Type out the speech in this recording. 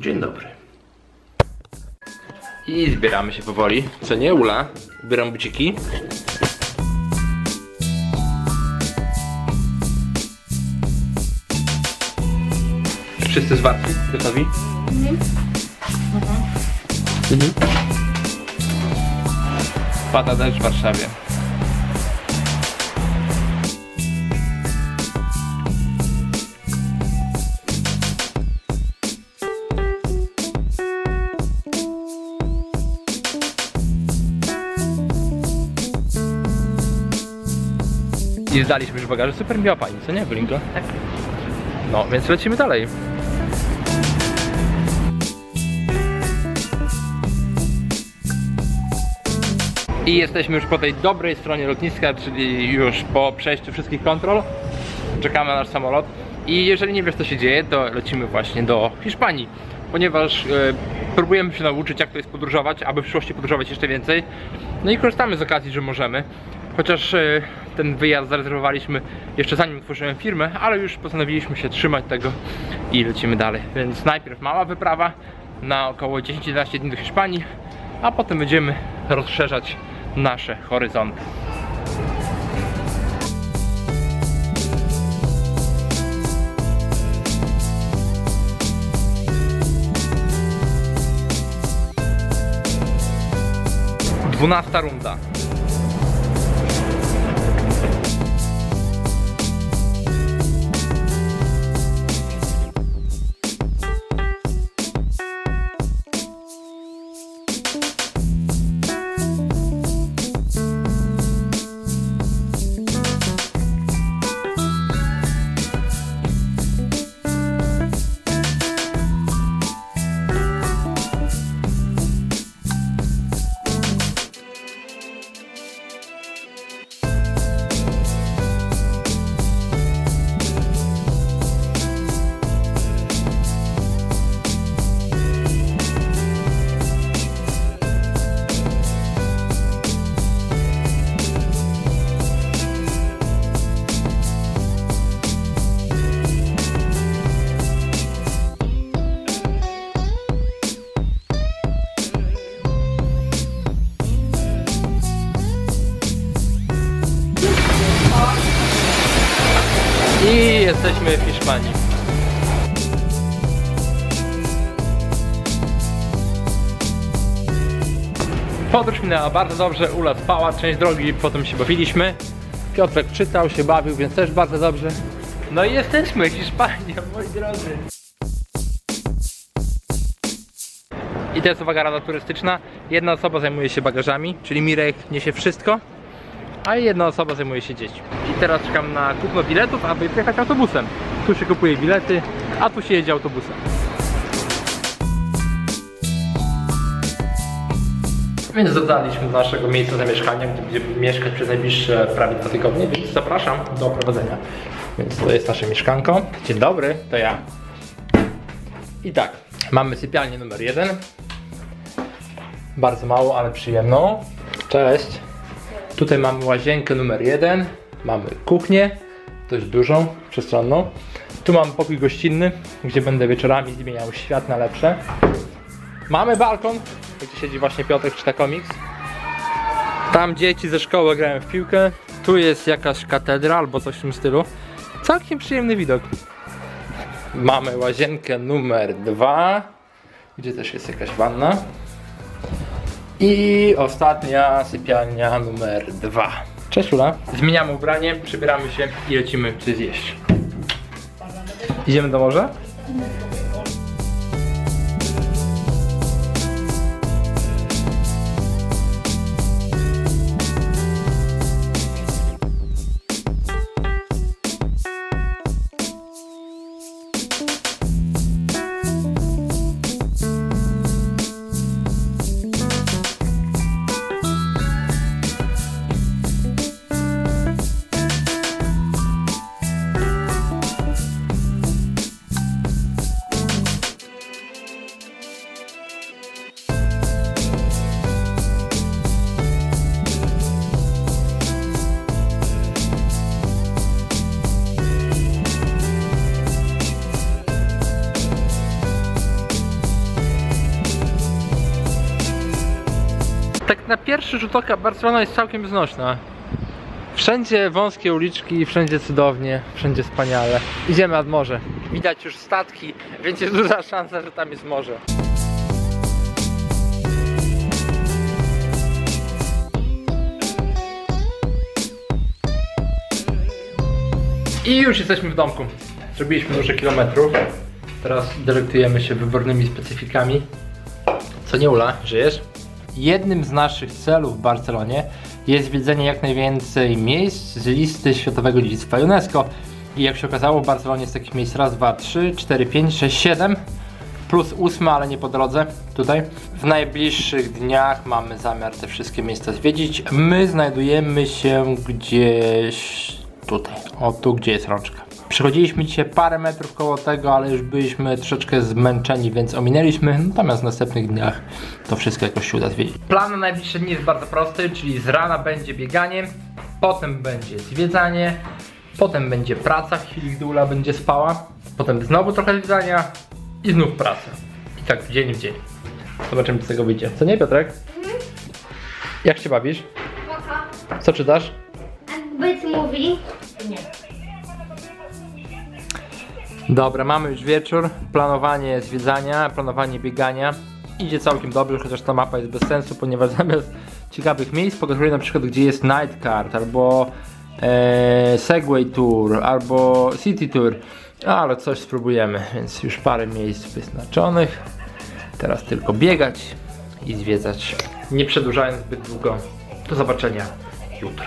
Dzień dobry. I zbieramy się powoli. Co nie, Ula? Zbieram buciki. Wszyscy zwarci? Gotowi? Mhm. Pada deszcz w Warszawie. I zdaliśmy już bagaże. Super miła pani, co nie, Blinko? Tak. No, więc lecimy dalej. I jesteśmy już po tej dobrej stronie lotniska, czyli już po przejściu wszystkich kontrol. Czekamy na nasz samolot. I jeżeli nie wiesz co się dzieje, to lecimy właśnie do Hiszpanii. Ponieważ e, próbujemy się nauczyć jak to jest podróżować, aby w przyszłości podróżować jeszcze więcej. No i korzystamy z okazji, że możemy. Chociaż e, ten wyjazd zarezerwowaliśmy jeszcze zanim otworzyłem firmę, ale już postanowiliśmy się trzymać tego i lecimy dalej. Więc najpierw mała wyprawa na około 10-11 dni do Hiszpanii, a potem będziemy rozszerzać nasze horyzonty. Dwunasta runda. Jesteśmy w Hiszpanii. Podróż minęła bardzo dobrze, Ula spała, część drogi, potem się bawiliśmy. Piotrek czytał, się bawił, więc też bardzo dobrze. No i jesteśmy, Hiszpania, moi drodzy. I to jest uwaga rada turystyczna. Jedna osoba zajmuje się bagażami, czyli Mirek niesie wszystko, a jedna osoba zajmuje się dziećmi. I teraz czekam na kupno biletów, aby pojechać autobusem. Tu się kupuje bilety, a tu się jedzie autobusem. Więc dodaliśmy do naszego miejsca zamieszkania, gdzie będziemy mieszkać przez najbliższe prawie dwa tygodnie, więc zapraszam do oprowadzenia. Więc to jest nasze mieszkanko. Dzień dobry, to ja. I tak, mamy sypialnię numer jeden. Bardzo mało, ale przyjemną. Cześć. Tutaj mamy łazienkę numer jeden, mamy kuchnię, dość dużą, przestronną. Tu mamy pokój gościnny, gdzie będę wieczorami zmieniał świat na lepsze. Mamy balkon, gdzie siedzi właśnie Piotrek czyta komiks. Tam dzieci ze szkoły grają w piłkę. Tu jest jakaś katedra albo coś w tym stylu. Całkiem przyjemny widok. Mamy łazienkę numer dwa, gdzie też jest jakaś wanna. I ostatnia sypialnia numer dwa. Cześć Ula. Zmieniamy ubranie, przybieramy się i lecimy coś zjeść. Idziemy do morza? Tak na pierwszy rzut oka Barcelona jest całkiem znośna. Wszędzie wąskie uliczki, wszędzie cudownie, wszędzie wspaniale. Idziemy nad morze. Widać już statki, więc jest duża szansa, że tam jest morze. I już jesteśmy w domku. Zrobiliśmy dużo kilometrów. Teraz delektujemy się wybornymi specyfikami. Co nie Ula, żyjesz? Jednym z naszych celów w Barcelonie jest zwiedzenie jak najwięcej miejsc z listy Światowego Dziedzictwa UNESCO. I jak się okazało, w Barcelonie jest takich miejsc raz, dwa, trzy, cztery, pięć, sześć, siedem. Plus ósme, ale nie po drodze, tutaj. W najbliższych dniach mamy zamiar te wszystkie miejsca zwiedzić. My znajdujemy się gdzieś tutaj. O, tu gdzie jest rączka. Przechodziliśmy dzisiaj parę metrów koło tego, ale już byliśmy troszeczkę zmęczeni, więc ominęliśmy. Natomiast w następnych dniach to wszystko jakoś się uda zwiedzić. Plan na najbliższe dni jest bardzo prosty, czyli z rana będzie bieganie, potem będzie zwiedzanie, potem będzie praca, w chwili gdy Ula będzie spała, potem znowu trochę zwiedzania i znów praca. I tak w dzień w dzień. Zobaczymy, co z tego wyjdzie. Co nie, Piotrek? Jak się bawisz? Spoko. Co czytasz? Być mówi? Nie. Dobra, mamy już wieczór. Planowanie zwiedzania, planowanie biegania. Idzie całkiem dobrze, chociaż ta mapa jest bez sensu, ponieważ zamiast ciekawych miejsc pokazuje na przykład gdzie jest Night Card, albo e, Segway Tour, albo City Tour. Ale coś spróbujemy, więc już parę miejsc wyznaczonych. Teraz tylko biegać i zwiedzać. Nie przedłużając zbyt długo. Do zobaczenia jutro.